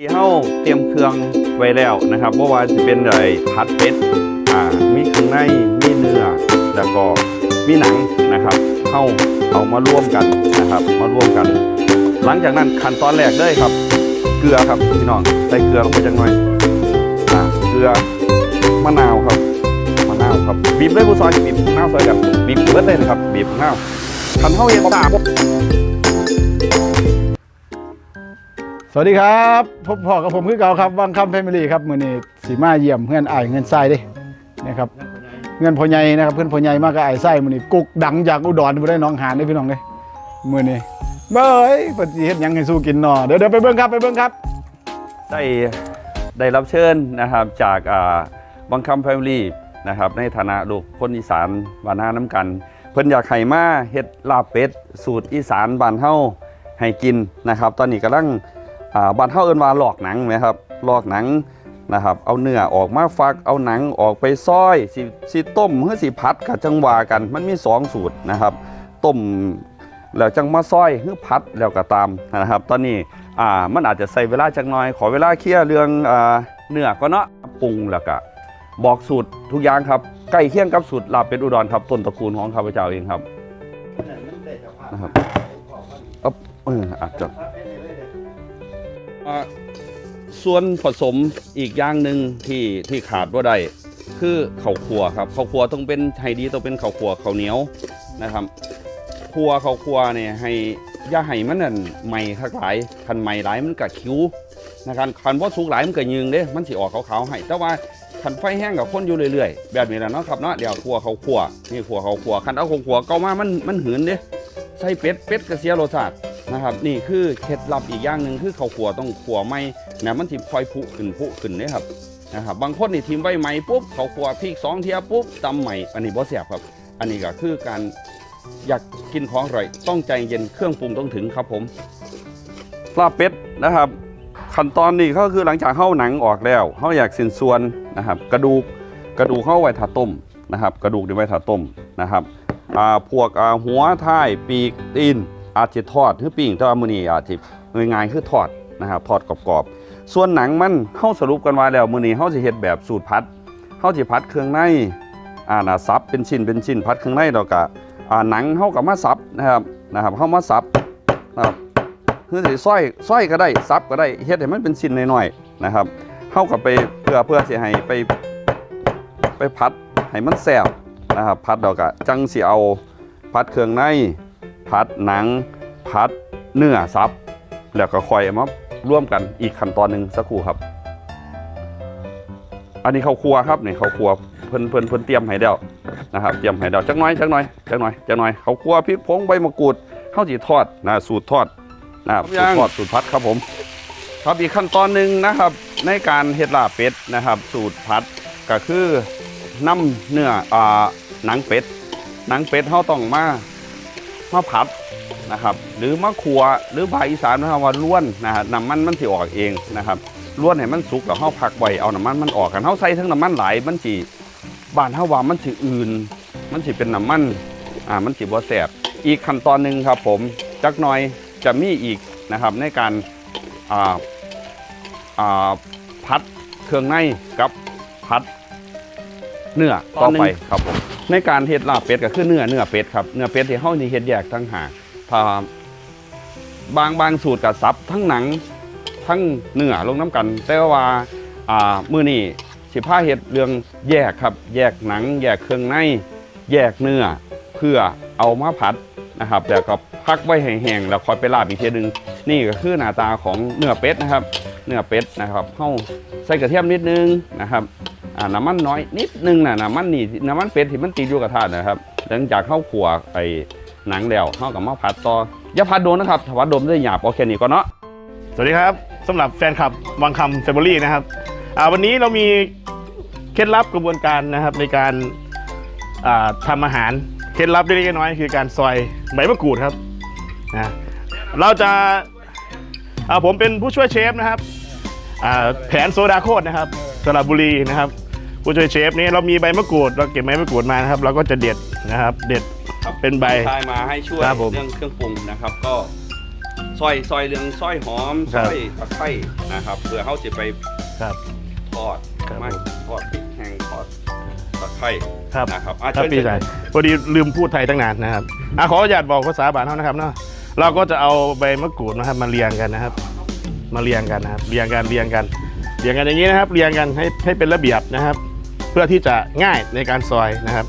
ที่เฮาเตรียมเครื่องไว้แล้วนะครับเพราะว่าจะเป็นไอ้ผัดเป็ดอ่ามีเครื่องในมีเนื้อแล้วก็มีหนังนะครับเฮาเอามาร่วมกันนะครับ มาร่วมกัน หลังจากนั้นขั้นตอนแรกเลยครับ เกลือครับพี่น้องใส่เกลือลงไปจังหน่อยอ่าเกลือมะนาวครับมะนาวครับบีบเลยผู้ซอยบีบมะนาวซอยกันบีบเบิดเลยนะครับบีบมะนาวคันเฮาเฮ็ดตา สวัสดีครับพบพ่อกับผมคือเก่าครับวังคำแฟมิลี่ครับมือนี้สีมาเยี่ยมเพื่อนอ้เงินไส้เด้นะครับเงินพ่อใหญ่นะครับเพื่อนพ่อใหญ่มากกับอ้ไส้มือนี้กุกดังจากอุดรบ่ได้น้องหานเด้พี่น้องเด้มื้อนี้เบ้ยเพิ่นสิเฮ็ดยังให้สู้กินนาะเดี๋ยวเดี๋ยวไปเบิ่งครับไปเบิ่งครับ ได้ได้รับเชิญนะครับจากอ่าบังคัมแฟมิลี่นะครับในฐานะลูกคนอีสานบ้านนาน้ำกัน เพิ่นอยากให้มาเฮ็ดลาบเป็ดสูตรอีสานบ้านเฮาให้กินนะครับ ตอนนี้กำลัง บ้านเฮาเอิ้นว่าลอกหนังไหมครับลอกหนังนะครับเอาเนื้อออกมาฟักเอาหนังออกไปซอยสิสิต้มหรือสิพัดกับจังหวากัน มันมีสองสูตรนะครับต้มแล้วจังมาซอยหรือพัดแล้วก็ตามนะครับ ตอนนี้อ่ามันอาจจะใส่เวลาจักหน่อย ขอเวลาเคลียร์เรื่องอ่าเนื้อก็เนาะปรุงแล้วก็บอกสูตรทุกอย่างครับใกล้เคียงกับสูตรลาบเป็ดอุดรครับต้นตระกูลของข้าพเจ้าเองครับนะครับอ๊อบเอออาจจะ อ่าส่วนผสมอีกอย่างหนึ่งที่ที่ขาดว่าได้คือข้าวคั่วครับข้าวคั่วต้องเป็นไฮดีต้องเป็นข้าวคั่วข้าวเหนียวนะครับคั่วข้าวคั่วเนี่ยให้ย่าให้มันนั่นไหม่คักหลายคันไหม่หลายมันก็คิ้วนะครับคันบ่สุกหลายมันก็ยืงเด้มันสิออกขาวๆให้แต่ว่าคันไฟแห้งกับคนอยู่เรื่อยๆ แบบนี้แหละเนาะครับเนาะเดี๋ยวขัวเขาขัวนี่ขัวเขาขัวคันเอาขัวเก่ามามันมันหืนเด้ใส่เป็ดเป็ดก็เสียรสชาติ นะครับนี่คือเคล็ดลับอีกอย่างหนึ่งคือเขาขัวต้องขัวไม่นี่ยมันสิคอยผุขึ้นผุขึ้นเด้ครับนะครับบางคนนี่ทิมไว้ไหม่ปุ๊บเขาขัวพริกสองเทียปุ๊บตำใหม่อันนี้บ่แซ่บครับ อันนี้ก็คือการอยากกินของอร่อย ต้องใจเย็นเครื่องปรุงต้องถึงครับผมลาบเป็ดนะครับ ขั้นตอนนี้ก็คือหลังจากเข้าหนังออกแล้วเขาอยากสินส่วนนะครับ กระดูกกระดูกเข้าไว้ถาต้มนะครับ กระดูกนี่ไว้ถาต้มนะครับพวกหัวท้ายปีกตีน อาจจะทอดหรือปิ้งแต่ว่ามือนี้อาจจะง่ายๆคือทอดนะครับทอดกรอบๆส่วนหนังมันเข้าสรุปกันว่าแล้วมือนี้เขาจะเฮ็ดแบบสูตรพัดเขาจะพัดเครื่องในอ่านะซับเป็นชิ้นเป็นชิ้นพัดเครื่องในแล้วก็อ่าหนังเข้ากับมาซับนะครับนะครับเข้ามาซับนะครับคือสิซอยซอยก็ได้ซับก็ได้เฮ็ดให้มันเป็นชิ้นน้อยๆนะครับเข้ากับไปเพื่อเพื่อสิให้ไปไปพัดให้มันแซ่บนะครับพัดแล้วก็จังสิเอาพัดเครื่องใน พัดหนัง พัดเนื้อซับ แล้วก็ค่อยเอามาร่วมกันอีกขั้นตอนหนึ่งสักครู่ครับ อันนี้ข้าวครัวครับนี่ข้าวครัวเพิ่นเพิ่นเพิ่นเตรียมให้แล้วนะครับเตรียมให้เราจักหน้อยจักหน้อยจักหน้อยจักหน้อยเขาวคั่วพริกผงใบมะกรูดข้าวจีทอดนะสูตรทอดนะครับสูตรทอดสูตรพัดครับผมครับอีกขั้นตอนหนึ่งนะครับ ในการเฮ็ดลาบเป็ดนะครับ สูตรพัดก็คือน้ำเนื้ออ่าหนังเป็ดหนังเป็ดเขาต้องมา มาผัดนะครับหรือมะขัวหรือภาคอีสานนะครับว่าล้วนนะฮะน้ำมันมันสิออกเองนะครับล้วนให้มันสุกแล้วเฮาพักไว้เอาน้ำมันมันออกกันเฮาใส่ทั้งน้ำมันหลายมันสิบ้านเฮาว่ามันสิอื่น มันสิเป็นน้ำมันอ่ามันสิบ่แสบอีกขั้นตอนหนึ่งครับผมจักหน่อยจะมีอีกนะครับในการอ่าอ่าพัดเครื่องในกับพัดเนื้อต่อไปครับผม ในการเฮ็ดลาบเป็ดก็คือเนื้อเนื้อเป็ดครับเนื้อเป็ดที่เฮานี่เฮ็ดแยกทั้งหากถ้าบางบางสูตรกับซับทั้งหนังทั้งเนื้อลงน้ำกัน แต่ว่าอ่ามือนี้สิผ้าเห็ดเรื่องแยกครับ แยกหนัง แยกเครื่องในแยกเนื้อเพื่อเอามาผัดนะครับแล้วก็พักไว้แห้งๆแล้วค่อยไปลาบอีกทีหนึง นี่ก็คือหน้าตาของเนื้อเป็ดนะครับ เนื้อเป็ดนะครับเข้าใส่กระเทียมนิดนึงนะครับ อ่าน้ำมันน้อยนิดนึงนะน้ำมันนี่น้ำมันเป็ดที่มันติดอยู่กระทะนะครับ หลังจากเข้าขัวไอ้หนังแล้วเข้ากับมาผัดต่ออย่าผัดโดนนะครับถ้าผัดโดนได้หยาบโอเคนี่ก็เนาะสวัสดีครับสำหรับแฟนคลับวังคำแฟมิลี่นะครับอ่าวันนี้เรามีเคล็ดลับกระบวนการนะครับในการอ่าทำอาหารเคล็ดลับเล็กน้อยคือการซอยใบมะกรูดครับนะเราจะอ่าผมเป็นผู้ช่วยเชฟนะครับอ่าแผนโซดาโคตรนะครับสระบุรีนะครับ ผู้ช่วยเชฟนี่เรามีใบมะกรูดเราเก็บใบมะกรูดมานะครับเราก็จะเด็ดนะครับ เด็ดเป็นใบทายมาให้ช่วยครับผมเรื่องเครื่องปรุงนะครับ ก็ซอยซอยเรื่องซอยหอมคซรับ อยตะไคร้นะครับเพื่อเขาจะไปครับ ทอดครับไม่ทอดพริกแห้งทอดตะไคร้ครับ นะครับอะครับเชิญพี่ชายพอดีลืมพูดไทยตั้งนานนะครับอะขออนุญาตบอกภาษาบ้านเขานะครับเนาะเราก็จะเอาใบมะกรูดนะครับ มาเรียงกันนะครับ มาเรียงกันนะครับ เรียงกันเรียงกัน เรียงกันอย่างนี้นะครับ เรียงกันให้ให้เป็นระเบียบนะครับ เพื่อที่จะง่ายในการซอยนะครับ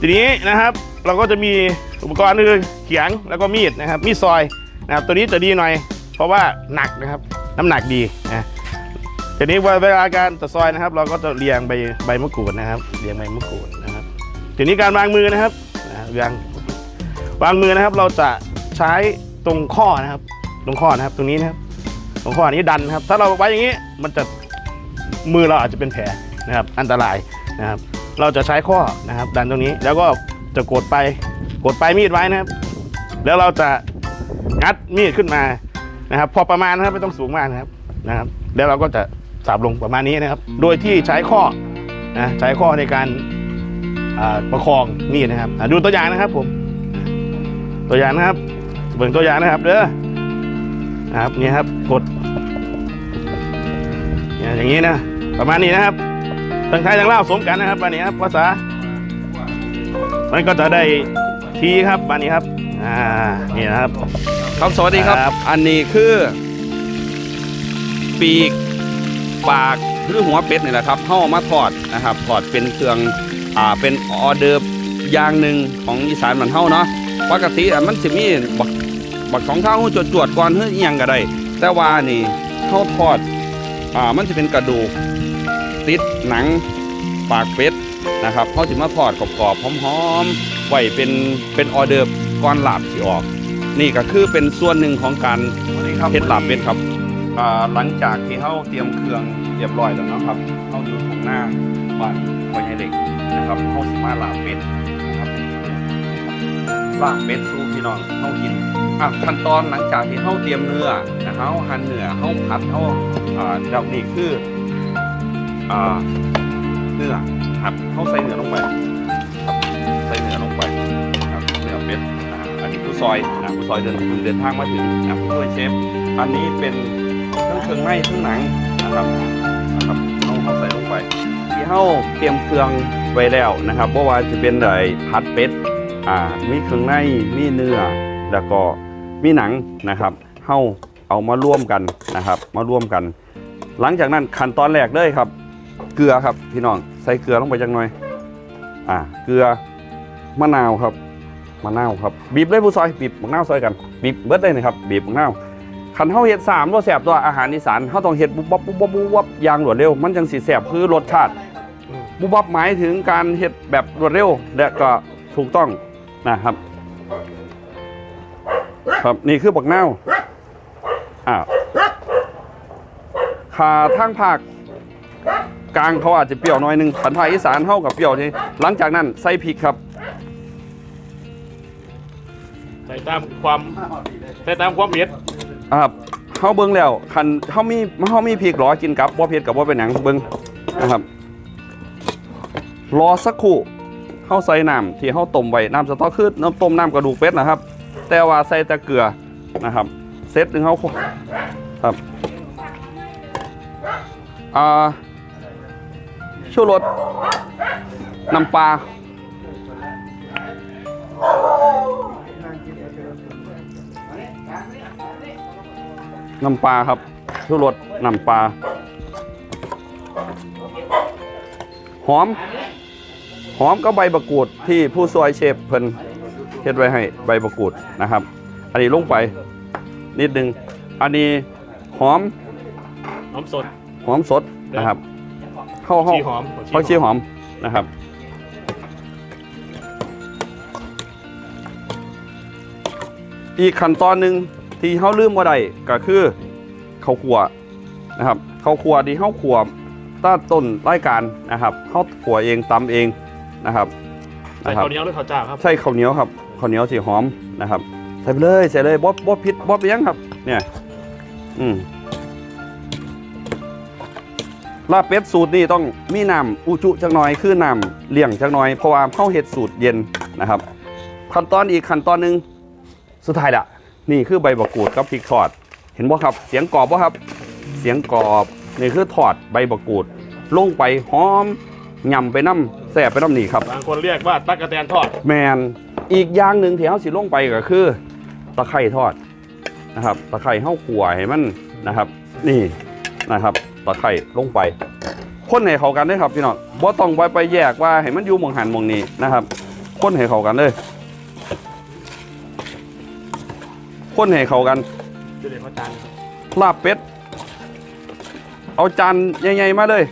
ทีนี้นะครับเราก็จะมีอุปกรณ์คือเขียงแล้วก็มีดนะครับ มีดซอยนะครับตัวนี้จะดีหน่อย เพราะว่าหนักนะครับน้ำหนักดีนะทีนี้เวลาการจะซอยนะครับ เราก็จะเรียงใบใบมะกรูดนะครับเรียงใบมะกรูดนะครับทีนี้การวางมือนะครับนะวางวางมือนะครับ เราจะใช้ตรงข้อนะครับ ตรงข้อนะครับตรงนี้นะครับตรงข้อนี้ดันครับ ถ้าเราไว้อย่างนี้มันจะมือเราอาจจะเป็นแผล นะครับอันตรายนะครับ เราจะใช้ข้อนะครับ ดันตรงนี้แล้วก็จะกดไปกดไปมีดไว้นะครับ แล้วเราจะงัดมีดขึ้นมานะครับ พอประมาณนะครับไม่ต้องสูงมากนะครับนะครับ แล้วเราก็จะสับลงประมาณนี้นะครับ โดยที่ใช้ข้อนะใช้ข้อในการประคองมีดนะครับดูตัวอย่างนะครับผมตัวอย่างนะครับเบิ่งตัวอย่างนะครับเด้อนะครับนี่ครับกดอย่างนี้นะประมาณนี้นะครับ ทั้งไทยทั้งลาวสมกันนะครับวันนี้ครับภาษา มันก็จะได้ทีครับวันนี้ครับอ่านี่นะครับ ครับสวัสดีครับ ครับ อันนี้คือ ปีกปากหรือหัวเป็ดนี่แหละครับเข้ามาทอดนะครับทอดเป็นเครื่องอ่าเป็นออเดิร์ฟอย่างหนึ่งของอีสานมันเฮาเนาะปกติอะมันสิมีบักบักของเท้าจวดจวดๆก่อนเฮ้ยอหยังก็ได้แต่ว่านี่เข้าทอดอ่ามันจะเป็นกระดูก ติดหนังปากเป็ดนะครับเขาสิมาทอดกรอบๆหอมๆไว้เป็นเป็นออเดิร์ฟก่อนลาบสิออก นี่ก็คือเป็นส่วนหนึ่งของการเฮ็ดลาบเป็ดครับอ่าหลังจากที่เขาเตรียมเครื่องเรียบร้อยแล้วนะครับเขาอยู่ตรงหน้าบ้านพ่อใหญ่เด็กนะครับเขาสิมาลาบเป็ดนะครับลาบเป็ดสู่พี่น้องเขากินอะขั้นตอนหลังจากที่เขาเตรียมเนื้อนะเขาหั่นเนื้อเขาผัดเขาอ่าดอกนี่คืออ่า เนื้อครับเข้าใส่เนื้อลงไปครับใส่เนื้อลงไปครับเนื้อเป็ดอันนี้ผู้ซอยนะผู้ซอยเดินเดินทางมาถึงนะผู้ช่วยเชฟ อันนี้เป็นทั้งเครื่องในทั้งหนังนะครับนะครับเอาเข้าใส่ลงไป ที่เข้าเตรียมเครื่องไว้แล้วนะครับเพราะว่าจะเป็นไอ้ผัดเป็ดอ่ามีเครื่องในมีเนื้อแล้วก็มีหนังนะครับเข้าเอามาร่วมกันนะครับ มาร่วมกัน หลังจากนั้นขั้นตอนแรกเลยครับ เกลือครับพี่น้องใส่เกลือลงไปจังหน่อย อ่าเกลือมะนาวครับมะนาวครับบีบเลยผู้ซอยบีบมะนาวซอยกันบีบเบิดเลยนะครับบีบมะนาวคันเฮาเฮ็ดสามรสแสบตัวอาหารอีสานเฮาต้องเฮ็ดปุ๊บปั๊บปุ๊บปั๊บปุ๊บปั๊บอย่างรวดเร็วมันจังสิแสบคือรสชาติบุบบับหมายถึงการเฮ็ดแบบรวดเร็วและก็ถูกต้องนะครับ ครับนี่คือบักนาวอ่าขาทางภาค กลางเขาอาจจะเปรี้ยวหน้อยหนึงผันภาคอีสานเท่ากับเปรี้ยวที่หลังจากนั้นใส่พริกครับใส่ตามความใส่ตามความเผ็ดอ่าครับเฮาเบิ่งแล้วคันเฮามีเฮามีพริกหรอกินกับบ่เผ็ดกับบ่เป็นหยังเบิ่งนะครับรอสักครู่เฮาใส่น้ำที่เฮาต้มไว้น้ำสต๊อกคือน้ำต้มน้ำกระดูกเป็ดนะครับ แต่ว่าใส่แต่เกลือนะครับเซตหนึงเฮาครับอ่า ชูรสน้ำปลาน้ำปลาครับชูรสน้ำปลาหอม หอมก็ใบมะกรูดที่ผู้ซอยเชฟเพิ่นเฮ็ดไว้ให้ใบมะกรูดนะครับ อันนี้ลงไป นิดนึง อันนี้หอม หอมสด หอมสดนะครับ เข้าห้องชีหอมเขาชี้หอมนะครับอีกขั้นตอนหนึ่งที่เขาลืมว่าได้ก็คือข้าวคั่วนะครับข้าวคั่วที่เขาคั่วตั้งต้นรายการนะครับเขาคั่วเองตำเองนะครับใส่นะครับข้าวเหนียวหรือข้าวเจ้าครับใช่ข้าวเหนียวครับข้าวเหนียวสีหอมนะครับใส่ไปเลยใส่เลยบ๊อบบ๊อบพิษบ๊อบเลี้ยงครับ เนี่ย อืม ลาบเป็ดสูตรนี่ต้องมีน้ำอุจุจักหน่อยคือน้ำเลี่ยงจักหน่อยเพราะว่าเข้าเห็ดสูตรเย็นนะครับ ขั้นตอนอีกขั้นตอนหนึ่งสุดท้ายละนี่คือใบบักกูดกับพริกทอด เห็นบ่ครับ เสียงกรอบบ่ครับ เสียงกรอบนี่คือทอดใบบักกูด ลงไปหอมยำไปน้ำแซ่บไปน้ำนี่ครับบางคนเรียกว่าตั๊กแตนทอด แมนอีกอย่างหนึ่งที่เฮาสิลงไปก็คือตะไคร่ทอดนะครับ ตะไคร่เฮาขั่วให้มันนะครับ นี่นะครับ ตะไคร่ลงไปคนให้เข้ากันเด้อครับพี่น้องบ่ต้องไปไปแยกว่าให้มันอยู่หมองหันหมองนี้นะครับ คนให้เข้ากันเลย คนให้เข้ากันจะเรียกว่าจานลาบเป็ด เอาจานใหญ่ๆมาเลย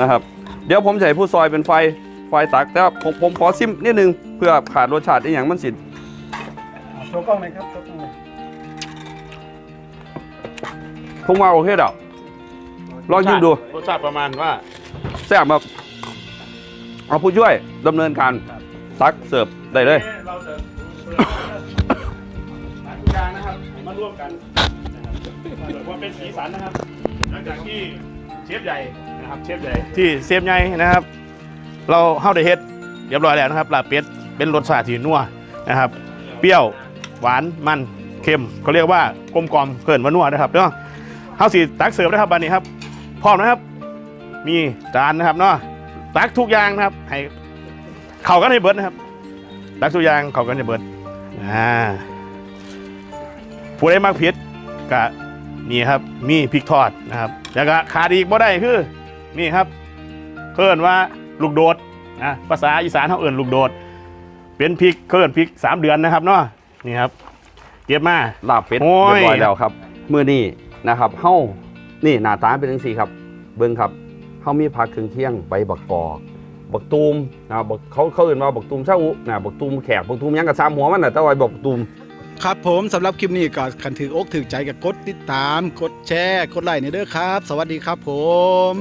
นะครับ เดี๋ยวผมจะให้ผู้ซอยเป็นไฟไฟตักแต่ว่าผมผมขอซิมนิดนึงเพื่อขาดรสชาติอีกอย่างมันสิโชว์กล้องหน่อยครับโชว์กล้องหน่อยผมว่าโอเคเดา ลองยิงดูรสชาติประมาณว่าแซ่บแบบเอาผู้ช่วยดำเนินการตักเสิร์ฟได้เลยเราจะเปิดหลายทุกอย่างนะครับมาร่วมกันนะครับว่าเป็นสีสันนะครับ หลังจากที่เชฟใหญ่นะครับเชฟใหญ่ที่เชฟใหญ่นะครับ เราเข้าได้เฮ็ดเรียบร้อยแล้วนะครับลาเป็ดเป็นรสชาติที่นัวนะครับ เปรี้ยวหวานมันเค็มเขาเรียกว่ากลมกล่อมเกินว่านัวนะครับเนาะเฮาสีตักเสิร์ฟนะครับบันนี้ครับ พร้อมนะครับ มีจานนะครับเนาะตักทุกอย่างนะครับ ให้เข้ากันให้เบิดนะครับตักทุกอย่างเข้ากันให้เบิดอ่าผู้ใดมักเผ็ดก็นี่ครับ มีพริกทอดนะครับ แล้วก็ขาดอีกบ่ได้คือนี่ครับเพิ่นว่าลูกโดดนะภาษาอีสานเขาเอิ่นลูกโดด เป็นพริกเพิ่นพริกสามเดือนนะครับเนาะนี่ครับเก็บมาลาบเป็ดโอ้ยเรียบร้อยแล้วครับ มื้อนี้นะครับเฮา นี่หน้าตาเป็นจังซี่ครับ เบิ่งครับเฮามีผักเครื่องเคียงใบบักกอกบักตูมนะครับบักเขาเขาเอื่นว่าบักตูมเช่าอุนะบักตูมแขกบักตูมยังกับซามัวมันนะแต่ว่าบักตูมครับผมสำหรับคลิปนี้ก็คันถืออกถือใจกับกดติดตาม กดแชร์ กดไลค์ในเด้อครับ สวัสดีครับผม